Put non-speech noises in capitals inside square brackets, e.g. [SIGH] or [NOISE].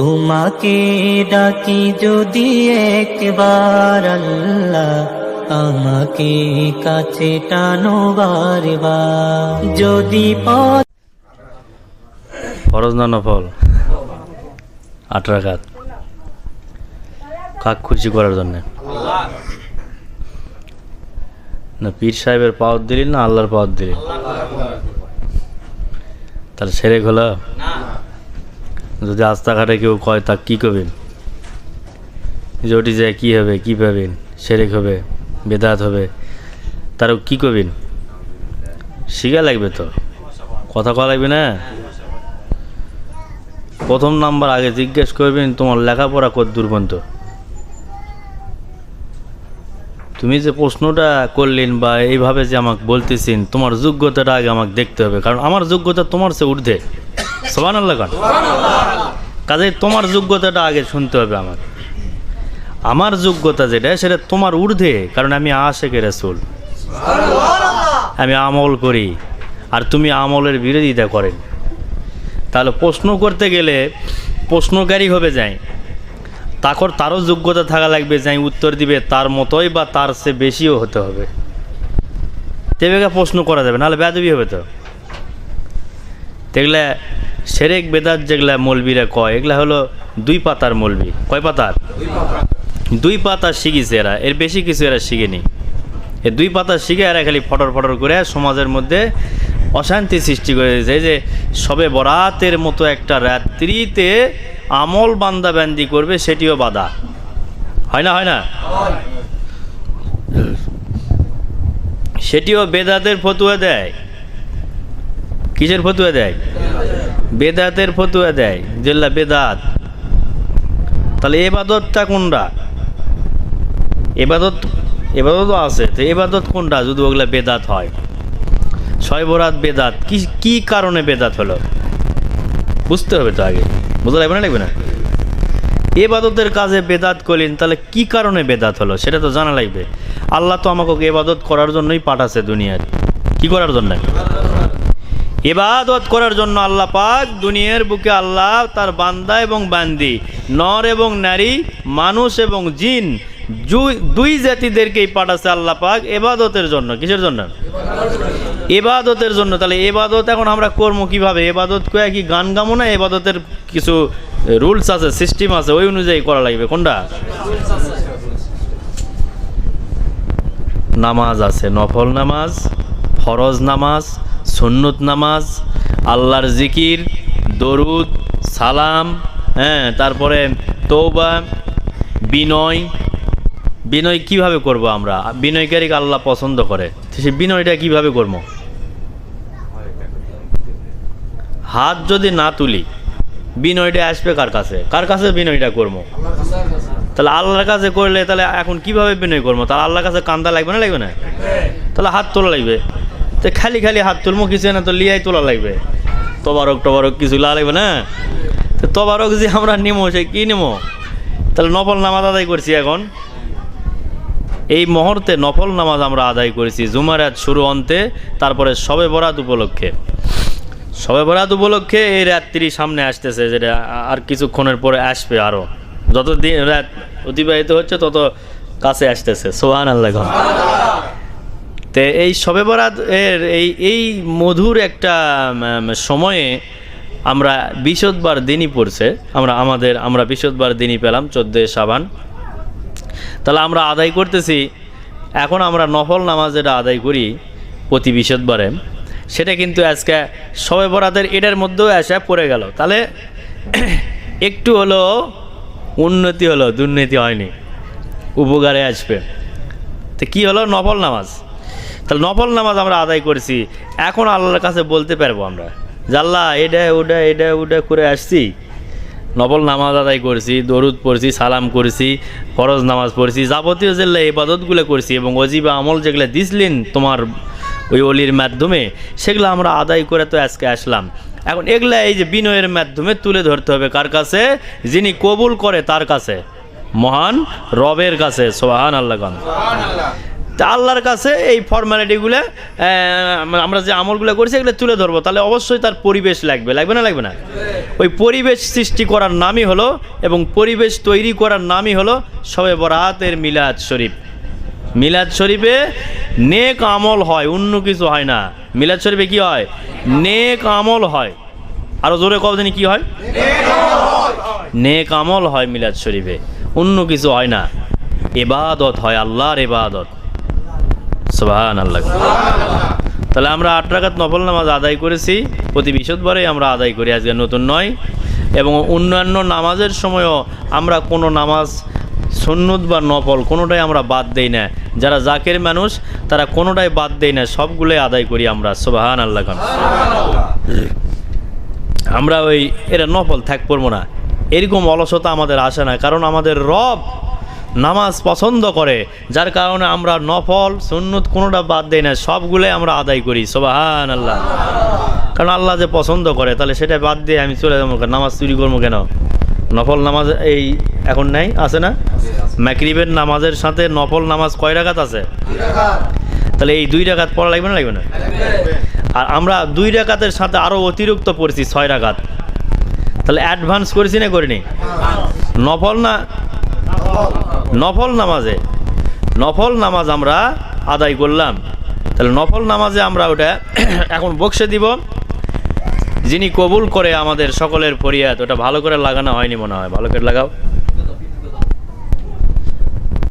তোমাকে ডাকি যদি একবার আল্লাহ আমাকে কাছে টানো যদি ফরজ না নফল? আট কাক খুশি করার জন্য? না পীর সাহেবের পাওয়ার দিলি না আল্লাহর পাওয়ার দিলি তাহলে সেরে হলো? যদি রাস্তাঘাটে কেউ কয়, তা কী করবেন? যে ওটি যায় কী হবে, কী পাবেন? সেরেক হবে, বেদাত হবে। তারও কী করবেন? শিখা লাগবে তো। কথা কওয়া লাগবে না? প্রথম নাম্বার আগে জিজ্ঞেস করবেন, তোমার লেখাপড়া কত দূর পর্যন্ত? তুমি যে প্রশ্নটা করলেন বা এইভাবে যে আমাকে বলতেছেন, তোমার যোগ্যতাটা আগে আমাকে দেখতে হবে। কারণ আমার যোগ্যতা তোমার সে ঊর্ধ্বে। সবান আল্লাহ কান। কাজে তোমার যোগ্যতাটা আগে শুনতে হবে আমাকে আমার যোগ্যতা যেটা সেটা তোমার ঊর্ধ্বে কারণ আমি আশেকে রাসূল। আমি আমল করি আর তুমি আমলের বিরোধিতা করেন। তাহলে প্রশ্ন করতে গেলে প্রশ্নকারী হবে যাই। তাকর তারও যোগ্যতা থাকা লাগবে যাই উত্তর দিবে তার মতোই বা তার সে বেশিও হতে হবে। তেবেগে প্রশ্ন করা যাবে নাহলে বেদবি হবে তো। এগুলা সেরেক বেদাত যেগুলা মলবিরা কয়, এগুলা হলো দুই পাতার মলবি। কয় পাতার? দুই পাতা শিখিছে এরা। এর বেশি কিছু এরা শিখেনি। এই দুই পাতা শিখে এরা খালি ফটর ফটর করে সমাজের মধ্যে অশান্তি সৃষ্টি করে দিয়েছে যে সবে বরাতের মতো একটা রাত্রিতে আমল বান্দা ব্যান্দি করবে, সেটিও বাধা। হয় না হয় না? সেটিও বেদাতের ফতুয়া দেয়। কিসের ফতুয়া দেয়? বেদাতের ফতুয়া দেয়। যেগুলা বেদাত। তাহলে এবাদতটা কোনটা? এবাদত, এবাদতও আছে। তো এবাদত কোনটা? যদি ওগুলা বেদাত হয়। ছয় বরাত বেদাত। কি কি কারণে বেদাত হলো? বুঝতে হবে তো আগে। বুঝতে লাগবে না লাগবে না? এবাদতের কাজে বেদাত করলেন, তাহলে কি কারণে বেদাত হলো? সেটা তো জানা লাগবে। আল্লাহ তো আমাকে এবাদত করার জন্যই পাঠাচ্ছে দুনিয়ার কি করার জন্য? এবাদত করার জন্য আল্লাহ পাক দুনিয়ার বুকে আল্লাহ তার বান্দা এবং বান্দি, নর এবং নারী, মানুষ এবং জিন, দুই জাতিদেরকেই পাঠাচ্ছে আল্লাহ পাক এবাদতের জন্য। কিসের জন্য? এবাদতের জন্য। তাহলে এবাদত এখন আমরা করব কীভাবে? এবাদত কয়ে কি গান গামো না? এবাদতের কিছু রুলস আছে, সিস্টেম আছে, ওই অনুযায়ী করা লাগবে। কোনটা? নামাজ আছে। নফল নামাজ, ফরজ নামাজ সুন্নত নামাজ, আল্লাহর জিকির, দরুদ, সালাম হ্যাঁ তারপরে তৌবা বিনয়। বিনয় কীভাবে করব আমরা? বিনয়কারীকে আল্লাহ পছন্দ করে। সেই বিনয়টা কীভাবে করব? হাত যদি না তুলি, বিনয়টা আসবে কার কাছে? কার কাছে বিনয়টা করব? তাহলে আল্লাহর কাছে করলে তাহলে এখন কীভাবে বিনয় করব? তাহলে আল্লাহর কাছে কান্দা লাগবে না লাগবে না? তাহলে হাত তোলা লাগবে। তো খালি খালি হাত তুলবো কিছু না, তো লিয়াই তোলা লাগবে। তবারক টবারক কিছু লা লাগবে না? তো তবারক যে আমরা নেব সে কী নেব তাহলে নফল নামাজ আদায় করছি এখন। এই মুহূর্তে নফল নামাজ আমরা আদায় করেছি জুমারাত শুরু অন্তে, তারপরে সবে বরাত উপলক্ষে। সবে বরাত উপলক্ষে এই রাত্রি সামনে আসতেছে, যেটা আর কিছুক্ষণের পরে আসবে আরও যত দিন রাত অতিবাহিত হচ্ছে, তত কাছে আসতেছে। সোহান আল্লাহ তে এই সবে বরাত এর এই এই মধুর একটা সময়ে আমরা বিশদবার দিনই পড়ছে। আমরা আমাদের, আমরা বিশদবার দিনই পেলাম, চোদ্দোই সাবান তাহলে আমরা আদায় করতেছি। এখন আমরা নফল নামাজ যেটা আদায় করি প্রতি বিশদবারে, সেটা কিন্তু আজকে সবে বরাতের এটার মধ্যেও এসে পড়ে গেল। তাহলে [CLEARS THROAT] একটু হলো উন্নতি হলো, দুর্নীতি হয়নি, উপকারে আসবে। তো কী হলো? নফল নামাজ। তাহলে নফল নামাজ আমরা আদায় করেছি। এখন আল্লাহর কাছে বলতে পারব আমরা জাল্লা এটা, ওটা এটা, ওটা করে আসছি। নফল নামাজ আদায় করেছি, দরুদ পড়ছি, সালাম করেছি, ফরজ নামাজ পড়ছি, যাবতীয় যেগুলো ইবাদতগুলো করছি এবং অজিবা আমল যেগুলো দিছিলেন তোমার ওই অলির মাধ্যমে, সেগুলো আমরা আদায় করে তো আজকে আসলাম। এখন এগুলা এই যে বিনয়ের মাধ্যমে তুলে ধরতে হবে কার কাছে? যিনি কবুল করে তার কাছে। মহান রবের কাছে সোহান আল্লাহ তা আল্লাহর কাছে এই ফর্মালিটিগুলো আমরা যে আমলগুলো করছি, এগুলো তুলে ধরবো। তাহলে অবশ্যই তার পরিবেশ লাগবে। লাগবে না লাগবে না? ওই পরিবেশ সৃষ্টি করার নামই হলো এবং পরিবেশ তৈরি করার নামই হলো সবে বরাতের মিলাদ শরীফ। মিলাদ শরীফে নেক আমল হয়, অন্য কিছু হয় না। মিলাদ শরীফে কি হয়? নেক আমল হয়। আরও জোরে কদিন কি হয়? নেক আমল হয় মিলাদ শরীফে। অন্য কিছু হয় না। এবাদত হয় আল্লাহর এবাদত। তাহলে আমরা আট রাকাত নফল নামাজ আদায় করেছি। প্রতি বিশদবারে আমরা আদায় করি, আজকে নতুন নয়। এবং অন্যান্য নামাজের সময়ও আমরা কোনো নামাজ সুন্নত বা নফল কোনোটাই আমরা বাদ দেই না। যারা জাকের মানুষ, তারা কোনোটাই বাদ দেই না। সবগুলোই আদায় করি আমরা সুবহান আল্লাহ খান আমরা ওই, এরা নফল থাক পড়ব না। এরকম অলসতা আমাদের আসে না, কারণ আমাদের রব নামাজ পছন্দ করে, যার কারণে আমরা নফল, সুন্নত কোনোটা বাদ দেই না সবগুলোই আমরা আদায় করি সোবাহান আল্লাহ কারণ আল্লাহ যে পছন্দ করে, তাহলে সেটা বাদ দিয়ে আমি চলে যাব? নামাজ চুরি করব কেন? নফল নামাজ এই এখন নাই, আছে না? ম্যাকরিবের নামাজের সাথে নফল নামাজ কয় রাকাত আছে? তাহলে এই দুই রাকাত পড়া লাগবে না লাগবে না? আর আমরা দুই রাকাতের সাথে আরও অতিরিক্ত পড়ছি ছয় রাকাত। তাহলে অ্যাডভান্স করেছি না করিনি? নফল না? নফল। নামাজে। নফল নামাজ আমরা আদায় করলাম। তাহলে নফল নামাজে আমরা ওটা [CLEARS THROAT] এখন বক্সে দিব। যিনি কবুল করে আমাদের সকলের ফরিয়াদ, ওটা ভালো করে লাগানো হয়নি মনে হয়। ভালো করে লাগাও।